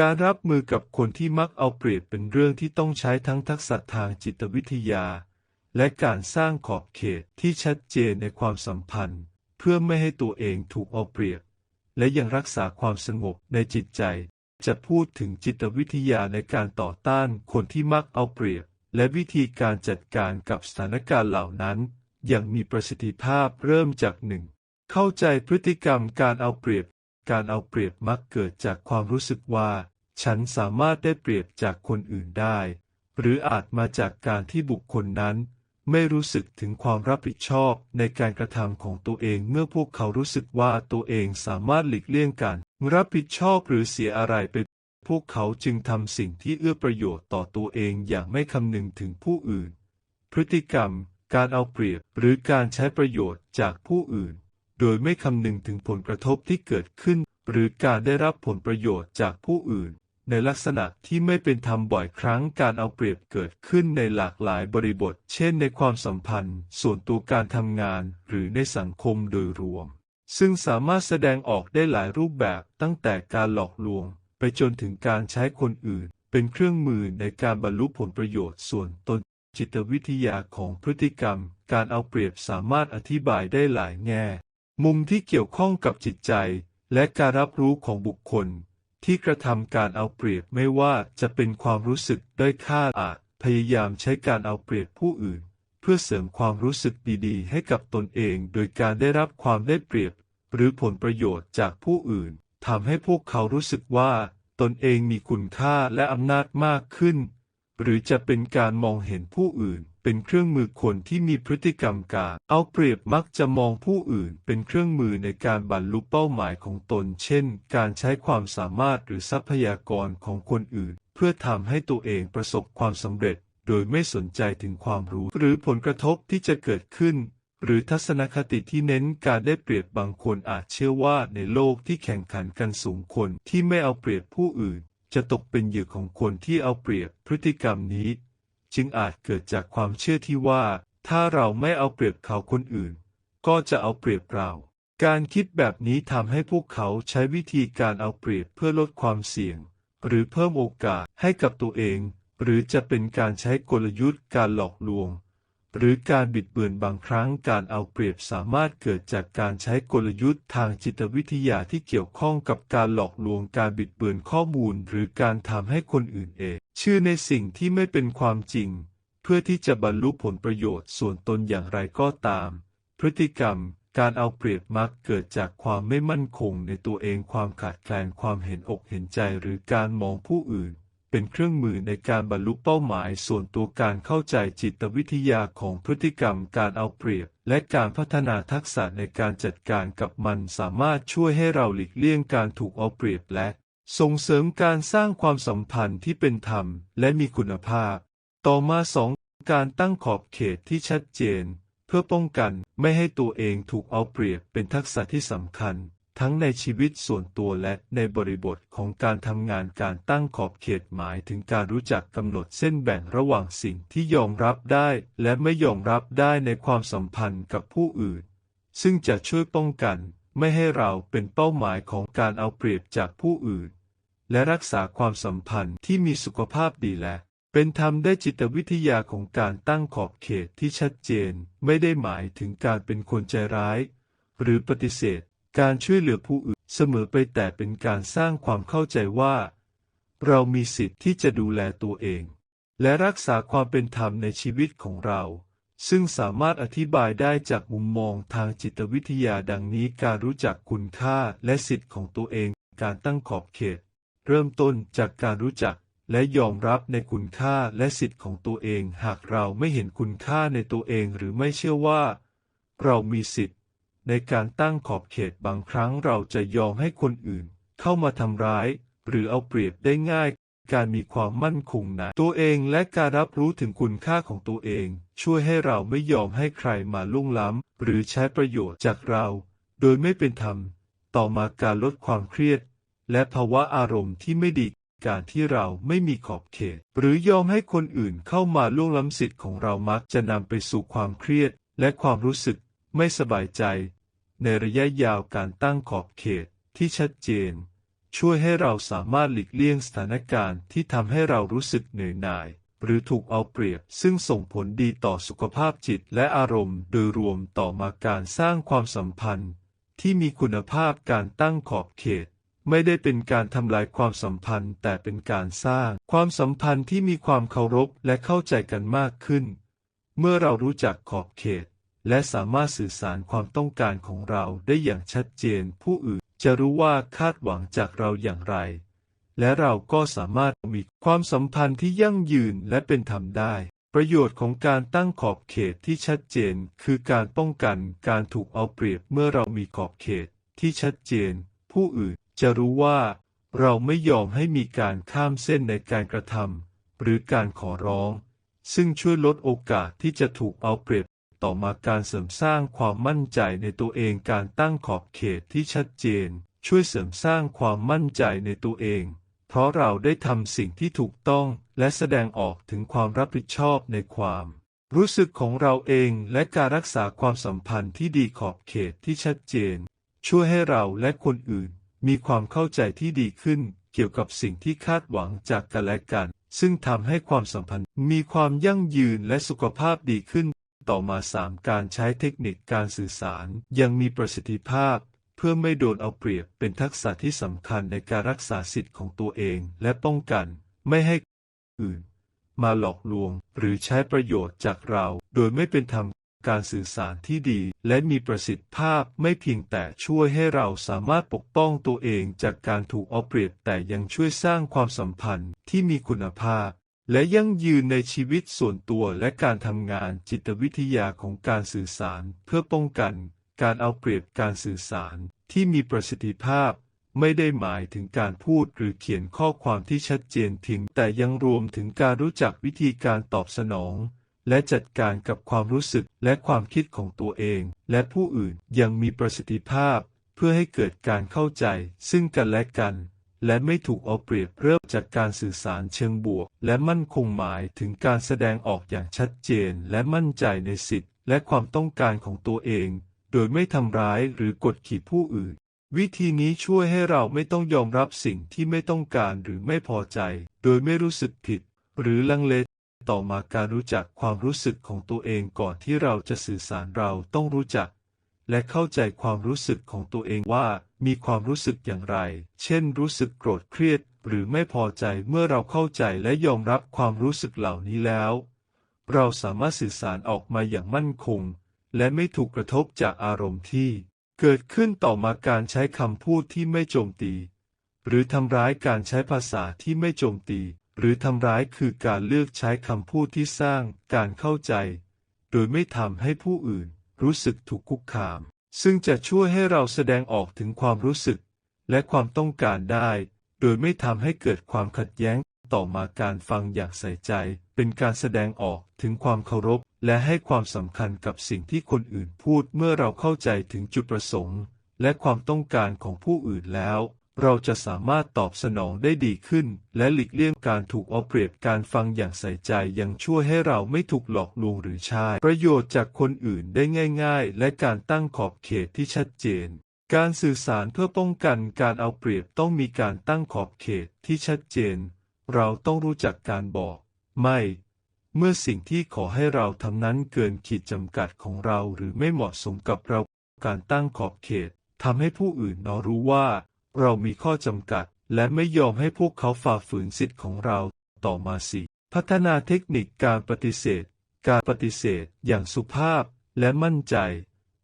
การรับมือกับคนที่มักเอาเปรียบเป็นเรื่องที่ต้องใช้ทั้งทักษะทางจิตวิทยา และการสร้างขอบเขตที่ชัดเจนในความสัมพันธ์ เพื่อไม่ให้ตัวเองถูกเอาเปรียบ และยังรักษาความสงบในจิตใจ จะพูดถึงจิตวิทยาในการต่อต้านคนที่มักเอาเปรียบ และวิธีการจัดการกับสถานการณ์เหล่านั้น อย่างมีประสิทธิภาพเริ่มจากหนึ่งเข้าใจพฤติกรรมการเอาเปรียบ การเอาเปรียบมักเกิดจากความรู้สึกว่า ฉันสามารถได้เปรียบจากคนอื่นได้ หรืออาจมาจากการที่บุคคลนั้น ไม่รู้สึกถึงความรับผิดชอบในการกระทำของตัวเองเมื่อพวกเขารู้สึกว่าตัวเองสามารถหลีกเลี่ยงการรับผิดชอบหรือเสียอะไรไป พวกเขาจึงทำสิ่งที่เอื้อประโยชน์ต่อตัวเองอย่างไม่คำนึงถึงผู้อื่น พฤติกรรม การเอาเปรียบหรือการใช้ประโยชน์จากผู้อื่น โดยไม่คำนึงถึงผลกระทบที่เกิดขึ้น หรือการได้รับผลประโยชน์จากผู้อื่น ในลักษณะที่ไม่เป็นธรรมบ่อยครั้งการเอาเปรียบเกิดขึ้นในหลากหลายบริบท เช่นในความสัมพันธ์ ส่วนตัวการทำงาน หรือในสังคมโดยรวม ซึ่งสามารถแสดงออกได้หลายรูปแบบตั้งแต่การหลอกลวง ไปจนถึงการใช้คนอื่น เป็นเครื่องมือในการบรรลุผลประโยชน์ส่วนตนจิตวิทยาของพฤติกรรม การเอาเปรียบสามารถอธิบายได้หลายแง่ มุมที่เกี่ยวข้องกับจิตใจ และการรับรู้ของบุคคล ที่กระทำการเอาเปรียบไม่ว่าจะเป็นความรู้สึกด้อยค่าอาจพยายามใช้การเอาเปรียบผู้อื่น เพื่อเสริมความรู้สึกดีๆ ให้กับตนเองโดยการได้รับความได้เปรียบ หรือผลประโยชน์จากผู้อื่นทำให้พวกเขารู้สึกว่า ตนเองมีคุณค่าและอำนาจมากขึ้น หรือจะเป็นการมองเห็นผู้อื่น เป็นเครื่องมือคนที่มีพฤติกรรมการ เอาเปรียบมักจะมองผู้อื่น เป็นเครื่องมือในการบรรลุเป้าหมายของตน เช่น การใช้ความสามารถหรือทรัพยากรของคนอื่น เพื่อทำให้ตัวเองประสบความสำเร็จ โดยไม่สนใจถึงความรู้ หรือผลกระทบที่จะเกิดขึ้นหรือทัศนคติที่เน้นการได้เปรียบบางคนอาจเชื่อว่าในโลกที่แข่งขันกันสูงคนที่ไม่เอาเปรียบผู้อื่น จะตกเป็นเหยื่อของคนที่เอาเปรียบพฤติกรรมนี้ จึงอาจเกิดจากความเชื่อที่ว่า ถ้าเราไม่เอาเปรียบเขาคนอื่น ก็จะเอาเปรียบเรา การคิดแบบนี้ทำให้พวกเขาใช้วิธีการเอาเปรียบเพื่อลดความเสี่ยง หรือเพิ่มโอกาสให้กับตัวเอง หรือจะเป็นการใช้กลยุทธ์การหลอกลวง หรือการบิดเบือนบางครั้งการเอาเปรียบสามารถเกิดจากการใช้กลยุทธ์ทางจิตวิทยาที่เกี่ยวข้องกับการหลอกลวงการบิดเบือนข้อมูล หรือการทำให้คนอื่นเองเชื่อในสิ่งที่ไม่เป็นความจริง เพื่อที่จะบรรลุผลประโยชน์ส่วนตนอย่างไรก็ตาม พฤติกรรมการเอาเปรียบมักเกิดจากความไม่มั่นคงในตัวเองความขาดแคลนความเห็นอกเห็นใจหรือการมองผู้อื่น เป็นเครื่องมือในการบรรลุเป้าหมายส่วนตัวการเข้าใจจิตวิทยาของพฤติกรรมการเอาเปรียบ และการพัฒนาทักษะในการจัดการกับมันสามารถช่วยให้เราหลีกเลี่ยงการถูกเอาเปรียบและ ส่งเสริมการสร้างความสัมพันธ์ที่เป็นธรรมและมีคุณภาพ ต่อมาสองการตั้งขอบเขตที่ชัดเจน เพื่อป้องกันไม่ให้ตัวเองถูกเอาเปรียบเป็นทักษะที่สำคัญ ทั้งในชีวิตส่วนตัวและในบริบทของการทำงานการตั้งขอบเขตหมายถึงการรู้จักกำหนดเส้นแบ่งระหว่างสิ่งที่ยอมรับได้และไม่ยอมรับได้ในความสัมพันธ์กับผู้อื่น ซึ่งจะช่วยป้องกันไม่ให้เราเป็นเป้าหมายของการเอาเปรียบจากผู้อื่น และรักษาความสัมพันธ์ที่มีสุขภาพดีและ เป็นธรรมได้จิตวิทยาของการตั้งขอบเขตที่ชัดเจน ไม่ได้หมายถึงการเป็นคนใจร้าย หรือปฏิเสธ การช่วยเหลือผู้อื่นเสมอไปแต่เป็นการสร้างความเข้าใจว่า เรามีสิทธิ์ที่จะดูแลตัวเอง และรักษาความเป็นธรรมในชีวิตของเรา ซึ่งสามารถอธิบายได้จากมุมมองทางจิตวิทยาดังนี้การรู้จักคุณค่าและสิทธิ์ของตัวเอง การตั้งขอบเขต เริ่มต้นจากการรู้จักและยอมรับในคุณค่าและสิทธิ์ของตัวเอง หากเราไม่เห็นคุณค่าในตัวเองหรือไม่เชื่อว่า เรามีสิทธิ์ ในการตั้งขอบเขตบางครั้งเราจะยอมให้คนอื่น เข้ามาทำร้าย หรือเอาเปรียบได้ง่าย การมีความมั่นคงในตัวเองและการรับรู้ถึงคุณค่าของตัวเอง ช่วยให้เราไม่ยอมให้ใครมาล่วงล้ำ หรือใช้ประโยชน์จากเรา โดยไม่เป็นธรรม ต่อมาการลดความเครียด และภาวะอารมณ์ที่ไม่ดีการที่เราไม่มีขอบเขต หรือยอมให้คนอื่นเข้ามาล่วงล้ำสิทธิ์ของเรามักจะนำไปสู่ความเครียด และความรู้สึก ไม่สบายใจ ในระยะยาวการตั้งขอบเขตที่ชัดเจน ช่วยให้เราสามารถหลีกเลี่ยงสถานการณ์ที่ทำให้เรารู้สึกเหนื่อยหน่าย หรือถูกเอาเปรียบ ซึ่งส่งผลดีต่อสุขภาพจิตและอารมณ์ โดยรวมต่อมาการสร้างความสัมพันธ์ ที่มีคุณภาพการตั้งขอบเขตไม่ได้เป็นการทำลายความสัมพันธ์ แต่เป็นการสร้างความสัมพันธ์ที่มีความเคารพและเข้าใจกันมากขึ้น เมื่อเรารู้จักขอบเขต และสามารถสื่อสารความต้องการของเราได้อย่างชัดเจนผู้อื่นจะรู้ว่าคาดหวังจากเราอย่างไร และเราก็สามารถมีความสัมพันธ์ที่ยั่งยืนและเป็นธรรมได้ ประโยชน์ของการตั้งขอบเขตที่ชัดเจน คือการป้องกันการถูกเอาเปรียบเมื่อเรามีขอบเขตที่ชัดเจน ผู้อื่นจะรู้ว่า เราไม่ยอมให้มีการข้ามเส้นในการกระทำหรือการขอร้อง ซึ่งช่วยลดโอกาสที่จะถูกเอาเปรียบ ต่อมาการเสริมสร้างความมั่นใจในตัวเองการตั้งขอบเขตที่ชัดเจน ช่วยเสริมสร้างความมั่นใจในตัวเอง เพราะเราได้ทำสิ่งที่ถูกต้องและแสดงออกถึงความรับผิดชอบในความ รู้สึกของเราเองและการรักษาความสัมพันธ์ที่ดีขอบเขตที่ชัดเจน ช่วยให้เราและคนอื่น มีความเข้าใจที่ดีขึ้นเกี่ยวกับสิ่งที่คาดหวังจากกันและกัน ซึ่งทำให้ความสัมพันธ์มีความยั่งยืนและสุขภาพดีขึ้น ต่อมา 3 การใช้เทคนิคการสื่อสารยังมีประสิทธิภาพ เพื่อไม่โดนเอาเปรียบเป็นทักษะที่สำคัญในการรักษาสิทธิ์ของตัวเองและป้องกันไม่ให้อื่น มาหลอกลวงหรือใช้ประโยชน์จากเรา โดยไม่เป็นธรรมการสื่อสารที่ดีและมีประสิทธิภาพไม่เพียงแต่ช่วยให้เราสามารถปกป้องตัวเองจากการถูกเอาเปรียบแต่ยังช่วยสร้างความสัมพันธ์ที่มีคุณภาพ และยั่งยืนในชีวิตส่วนตัวและการทำงานจิตวิทยาของการสื่อสาร เพื่อป้องกัน การเอาเปรียบการสื่อสารที่มีประสิทธิภาพ ไม่ได้หมายถึงการพูดหรือเขียนข้อความที่ชัดเจนเพียงแต่ยังรวมถึงการรู้จักวิธีการตอบสนอง และจัดการกับความรู้สึกและความคิดของตัวเอง และผู้อื่นยังมีประสิทธิภาพ เพื่อให้เกิดการเข้าใจ ซึ่งกันและกัน และไม่ถูกเอาเปรียบเริ่มจากการสื่อสารเชิงบวก และมั่นคงหมายถึงการแสดงออกอย่างชัดเจนและมั่นใจในสิทธิและความต้องการของตัวเอง โดยไม่ทำร้ายหรือกดขี่ผู้อื่น วิธีนี้ช่วยให้เราไม่ต้องยอมรับสิ่งที่ไม่ต้องการหรือไม่พอใจ โดยไม่รู้สึกผิด หรือลังเลต่อมาการรู้จักความรู้สึกของตัวเองก่อนที่เราจะสื่อสารเราต้องรู้จัก และเข้าใจความรู้สึกของตัวเองว่ามีความรู้สึกอย่างไร เช่น รู้สึกโกรธเครียด หรือไม่พอใจเมื่อเราเข้าใจและยอมรับความรู้สึกเหล่านี้แล้ว เราสามารถสื่อสารออกมาอย่างมั่นคง และไม่ถูกกระทบจากอารมณ์ที่ เกิดขึ้นต่อมาการใช้คำพูดที่ไม่โจมตี หรือทำร้ายการใช้ภาษาที่ไม่โจมตี หรือทำร้ายคือการเลือกใช้คำพูดที่สร้างการเข้าใจ โดยไม่ทำให้ผู้อื่น รู้สึกถูกคุกคาม ซึ่งจะช่วยให้เราแสดงออกถึงความรู้สึก และความต้องการได้ โดยไม่ทำให้เกิดความขัดแย้ง ต่อมาการฟังอย่างใส่ใจ เป็นการแสดงออกถึงความเคารพ และให้ความสำคัญกับสิ่งที่คนอื่นพูดเมื่อเราเข้าใจถึงจุดประสงค์ และความต้องการของผู้อื่นแล้ว เราจะสามารถตอบสนองได้ดีขึ้น และหลีกเลี่ยงการถูกเอาเปรียบการฟังอย่างใส่ใจยังช่วยให้เราไม่ถูกหลอกลวงหรือใช้ประโยชน์จากคนอื่นได้ง่าย ๆ และการตั้งขอบเขตที่ชัดเจน การสื่อสารเพื่อป้องกันการเอาเปรียบต้องมีการตั้งขอบเขตที่ชัดเจน เราต้องรู้จักการบอก ไม่ เมื่อสิ่งที่ขอให้เราทำนั้นเกินขีดจำกัดของเราหรือไม่เหมาะสมกับเรา การตั้งขอบเขตทำให้ผู้อื่นนรู้ว่า เรามีข้อจำกัด และไม่ยอมให้พวกเขาฝ่าฝืนสิทธิ์ของเราต่อมาสิ พัฒนาเทคนิคการปฏิเสธ การปฏิเสธอย่างสุภาพและมั่นใจ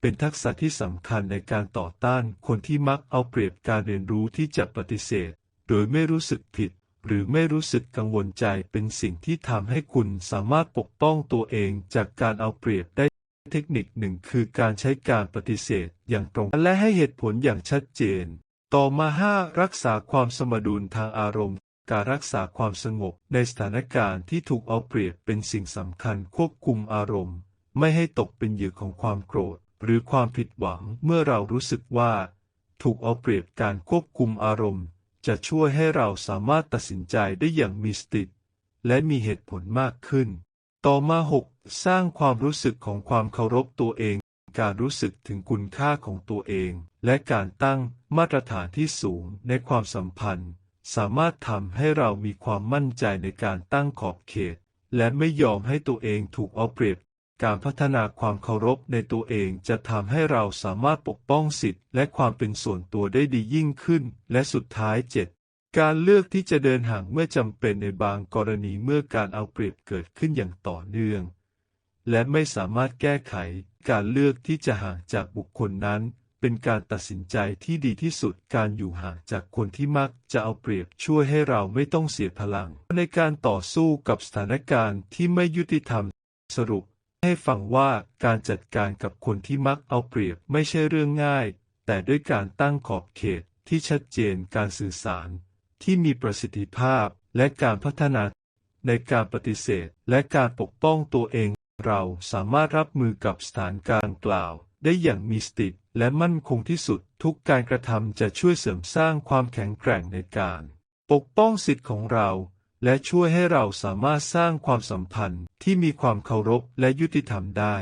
เป็นทักษะที่สำคัญในการต่อต้านคนที่มักเอาเปรียบการเรียนรู้ที่จะปฏิเสธ โดยไม่รู้สึกผิด หรือไม่รู้สึกกังวลใจเป็นสิ่งที่ทำให้คุณสามารถปกป้องตัวเองจากการเอาเปรียบได้เทคนิคหนึ่งคือการใช้การปฏิเสธอย่างตรงและให้เหตุผลอย่างชัดเจน ต่อมา 5. รักษาความสมดุลทางอารมณ์ การรักษาความสงบในสถานการณ์ที่ถูกเอาเปรียบเป็นสิ่งสำคัญควบคุมอารมณ์ ไม่ให้ตกเป็นเหยื่อของความโกรธ หรือความผิดหวังเมื่อเรารู้สึกว่า ถูกเอาเปรียบการควบคุมอารมณ์ จะช่วยให้เราสามารถตัดสินใจได้อย่างมีสติและมีเหตุผลมากขึ้น ต่อมา 6. สร้างความรู้สึกของความเคารพตัวเอง การรู้สึกถึงคุณค่าของตัวเอง และการตั้งมาตรฐานที่สูงในความสัมพันธ์ สามารถทำให้เรามีความมั่นใจในการตั้งขอบเขต และไม่ยอมให้ตัวเองถูกเอาเปรียบ การพัฒนาความเคารพในตัวเองจะทำให้เราสามารถปกป้องสิทธิ์และความเป็นส่วนตัวได้ดียิ่งขึ้น และสุดท้าย 7. การเลือกที่จะเดินห่างเมื่อจำเป็นในบางกรณีเมื่อการเอาเปรียบเกิดขึ้นอย่างต่อเนื่อง และไม่สามารถแก้ไขการเลือกที่จะห่างจากบุคคลนั้น เป็นการตัดสินใจที่ดีที่สุดการอยู่ห่างจากคนที่มักจะเอาเปรียบช่วยให้เราไม่ต้องเสียพลัง ในการต่อสู้กับสถานการณ์ที่ไม่ยุติธรรมสรุป ให้ฟังว่าการจัดการกับคนที่มักเอาเปรียบไม่ใช่เรื่องง่าย แต่ด้วยการตั้งขอบเขตที่ชัดเจนการสื่อสาร ที่มีประสิทธิภาพและการพัฒนาในการปฏิเสธและการปกป้องตัวเอง เราสามารถรับมือกับสถานการณ์กล่าว ได้อย่างมีสติและมั่นคงที่สุดทุกการกระทำจะช่วยเสริมสร้างความแข็งแกร่งในการ ปกป้องสิทธิ์ของเรา และช่วยให้เราสามารถสร้างความสัมพันธ์ที่มีความเคารพและยุติธรรมได้